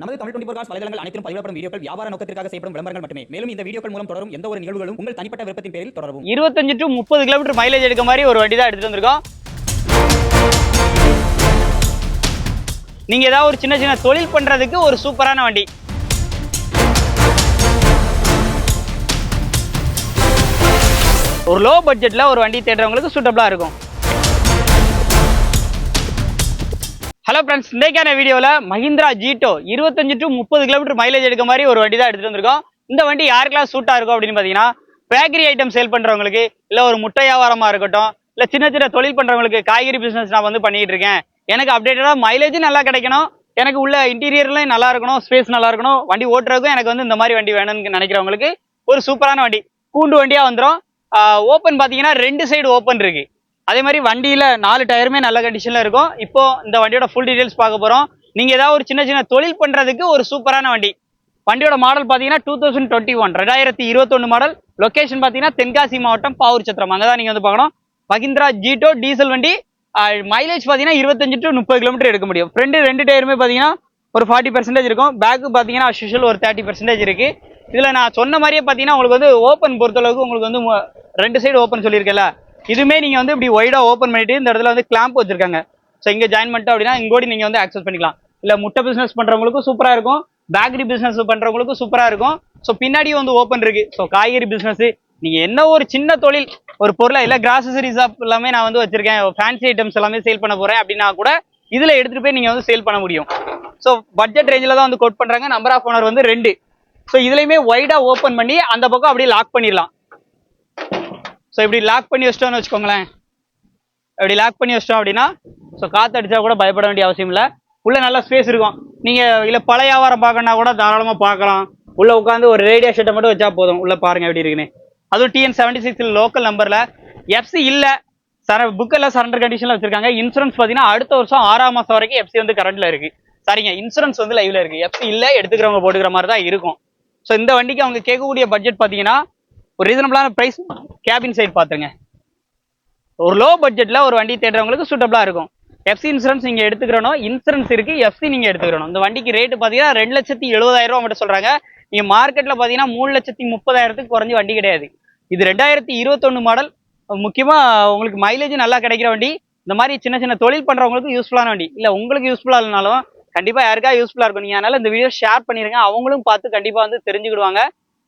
நமது Tamil twenty four cos வலைதளங்கள் அனைத்தும் பதிவிடப்படும் வீடியோக்கள் வியாபார நோக்கத்திற்காக செய்யப்படும் விளம்பரங்கள் மட்டுமே. மேலும் இந்த வீடியோக்கள் மூலம் தொடரும் எந்த ஒரு நிகழ்வுகளும் உங்கள் தனிப்பட்ட விருப்பத்தின் பேரில் தொடரும் இருபத்தஞ்சு டு முப்பது கிலோமீட்டர் மைலேஜ் எடுக்க மாதிரி ஒரு வண்டி தான் எடுத்துட்டு வந்திருக்கோம். நீங்க ஏதாவது ஒரு சின்ன சின்ன தொழில் பண்றதுக்கு ஒரு சூப்பரான வண்டி. ஒரு லோ பட்ஜெட்ல ஒரு வண்டி தேடுறவங்களுக்கு சூட்டபிளா இருக்கும். ஹலோ ஃப்ரெண்ட்ஸ் இன்றைக்கான வீடியோவில் மஹிந்திரா ஜீட்டோ இருபத்தஞ்சு டு முப்பது கிலோமீட்டர் மைலேஜ் எடுக்க மாதிரி ஒரு வண்டி தான் எடுத்துட்டு வந்திருக்கோம். இந்த வண்டி யாருக்கெல்லாம் சூட்டாக இருக்கும் அப்படின்னு பார்த்தீங்கன்னா பேக்கரி ஐட்டம் சேல் பண்ணுறவங்களுக்கு இல்லை ஒரு முட்டை வியாபாரமாக இருக்கட்டும் இல்லை சின்ன சின்ன தொழில் பண்ணுறவங்களுக்கு காய்கறி பிஸ்னஸ் நான் வந்து பண்ணிகிட்டு இருக்கேன். எனக்கு அப்டேட்டடாக மைலேஜும் நல்லா கிடைக்கணும். எனக்கு உள்ள இன்டீரியர்லையும் நல்லா இருக்கணும் ஸ்பேஸ் நல்லா இருக்கணும். வண்டி ஓட்டுறதுக்கும் எனக்கு வந்து இந்த மாதிரி வண்டி வேணும்னு நினைக்கிறவங்களுக்கு ஒரு சூப்பரான வண்டி. கூண்டு வண்டியாக வந்துடும் ஓப்பன் பார்த்தீங்கன்னா ரெண்டு சைடு ஓப்பன் இருக்குது அதே மாதிரி வண்டியில் நாலு டயருமே நல்ல கண்டிஷனில் இருக்கும். இப்போ இந்த வண்டியோட ஃபுல் டீடைல்ஸ் பார்க்க போகிறோம் நீங்கள் ஏதாவது ஒரு சின்ன சின்ன தொழில் பண்ணுறதுக்கு ஒரு சூப்பரான வண்டி. வண்டியோட மாடல் பார்த்தீங்கன்னா டூ தௌசண்ட் டுவெண்ட்டி ஒன் ரெண்டாயிரத்தி இருபத்தொன்னு மாடல் லொக்கேஷன் பார்த்தீங்கன்னா தென்காசி மாவட்டம் பாவூர் சத்திரம் அங்கதான் நீங்கள் வந்து பார்க்கணும். மஹிந்திரா ஜீட்டோ டீசல் வண்டி. மைலேஜ் பார்த்தீங்கன்னா இருபத்தஞ்சு டு முப்பது கிலோமீட்டர் எடுக்க முடியும். ஃப்ரண்ட் ரெண்டு டயருமே பார்த்தீங்கன்னா ஒரு ஃபார்ட்டி பர்சன்டேஜ் இருக்கும். பேக்கு பார்த்தீங்கன்னா அஷுஷல் ஒரு தேர்ட்டி பர்சன்டேஜ் இருக்குது இதில் நான் சொன்ன மாதிரியே பார்த்தீங்கன்னா உங்களுக்கு வந்து ஓப்பன் பொறுத்தளவுக்கு உங்களுக்கு வந்து ரெண்டு சைடு ஓப்பன் சொல்லியிருக்கேன்ல. இதுமே நீங்கள் வந்து இப்படி ஒய்டாக ஓப்பன் பண்ணிட்டு இந்த இடத்துல வந்து கிளாம்ப் வச்சிருக்காங்க. ஸோ இங்கே ஜாயின் பண்ணிட்டு அப்படின்னா இங்கோடி நீங்கள் வந்து ஆக்சஸ் பண்ணிக்கலாம். இல்லை முட்டை பிஸ்னஸ் பண்ணுறவங்களுக்கும் சூப்பராக இருக்கும். பேக்கரி பிஸ்னஸ் பண்ணுறவங்களுக்கும் சூப்பராக இருக்கும். ஸோ பின்னாடியும் வந்து ஓப்பன் இருக்கு. ஸோ காய்கறி பிஸ்னஸ் நீங்கள் என்ன ஒரு சின்ன தொழில் ஒரு பொருளை இல்ல கிராசரிஸ் எல்லாமே நான் வந்து வச்சிருக்கேன். ஃபேன்சி ஐட்டம்ஸ் எல்லாமே சேல் பண்ண போகிறேன் அப்படின்னா கூட இதில் எடுத்துகிட்டு போய் நீங்கள் வந்து சேல் பண்ண முடியும். ஸோ பட்ஜெட் ரேஞ்சில் தான் வந்து கோட் பண்றாங்க. நம்பர் ஆஃப் ஓனர் வந்து ரெண்டு. ஸோ இதுலேயுமே ஒய்டாக ஓப்பன் பண்ணி அந்த பக்கம் அப்படியே லாக் பண்ணிடலாம். ஸோ இப்படி லாக் பண்ணி வச்சிட்டோம்னு வச்சுக்கோங்களேன். இப்படி லாக் பண்ணி வச்சிட்டோம் அப்படின்னா ஸோ காற்று அடிச்சா கூட பயப்பட வேண்டிய அவசியம் இல்லை. உள்ள நல்ல ஸ்பேஸ் இருக்கும். நீங்கள் இல்லை பழைய வியாபாரம் பார்க்கணுன்னா கூட தாராளமாக பார்க்கலாம். உள்ளே உட்காந்து ஒரு ரேடியோ ஷெட்டை மட்டும் வச்சா போதும். உள்ள பாருங்க எப்படி இருக்குன்னு. அதுவும் டிஎன் செவன்டி சிக்ஸில் லோக்கல் நம்பரில் எஃப்சி இல்லை. சர புக்கெல்லாம் சரண்டர் கண்டிஷனில் வச்சுருக்காங்க. இன்சூரன்ஸ் பார்த்தீங்கன்னா அடுத்த வருஷம் ஆறாம் மாதம் வரைக்கும் எஃப்சி வந்து கரண்ட்டில் இருக்குது சரிங்க இன்சூரன்ஸ் வந்து லைவ்ல இருக்குது எஃப்சி இல்லை எடுத்துக்கிறவங்க போட்டுக்கிற மாதிரி தான் இருக்கும். ஸோ இந்த வண்டிக்கு அவங்க கேட்கக்கூடிய பட்ஜெட் பார்த்தீங்கன்னா ஒரு ரீசனபிளான ப்ரைஸ் கேபின் சைடு பார்த்துருங்க. ஒரு லோ பட்ஜெட்டில் ஒரு வண்டி தேடுறவங்களுக்கு சூட்டபிளாக இருக்கும். எஃப்சி இன்சூரன்ஸ் நீங்கள் எடுத்துக்கிறணும் இன்சூரன்ஸ் இருக்குது எஃப்சி நீங்கள் எடுத்துக்கிறணும் இந்த வண்டிக்கு ரேட்டு பார்த்தீங்கன்னா ரெண்டு லட்சத்தி எழுபதாயிரம் மட்டும் சொல்கிறாங்க நீங்கள் மார்க்கெட்டில் பார்த்தீங்கன்னா மூணு லட்சத்தி முப்பதாயிரத்துக்கு குறைஞ்ச வண்டி கிடையாது. இது ரெண்டாயிரத்தி இருபத்தொன்னு மாடல் முக்கியமாக உங்களுக்கு மைலேஜ் நல்லா கிடைக்கிற வண்டி. இந்த மாதிரி சின்ன சின்ன தொழில் பண்ணுறவங்களுக்கு யூஸ்ஃபுல்லான வண்டி. இல்லை உங்களுக்கு யூஸ்ஃபுல்லாக இல்லைனாலும் கண்டிப்பாக யாருக்கா யூஸ்ஃபுல்லாக இருக்கும். நீங்கள் அதனால் இந்த வீடியோ ஷேர் பண்ணிடுங்க அவங்களும் பார்த்து கண்டிப்பாக வந்து தெரிஞ்சுக்கிடுவாங்க.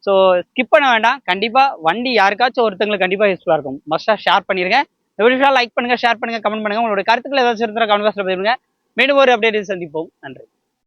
ஸோ ஸ்கிப் பண்ண வேண்டாம். கண்டிப்பா வண்டி யாருக்காச்சும் ஒருத்தங்களுக்கு கண்டிப்பா யூஸ்ஃபுல்லாக இருக்கும். மஸ்ட்டாக ஷேர் பண்ணிருங்க. இந்த வீடியோ லைக் பண்ணுங்க ஷேர் பண்ணுங்க கமெண்ட் பண்ணுங்கள் உங்களோட கருத்துக்கள் ஏதாச்சும் இருந்தால் கமெண்ட் பாக்ஸில் பதிவுங்க மீண்டும் ஒரு அப்டேட் சந்திப்போம். நன்றி.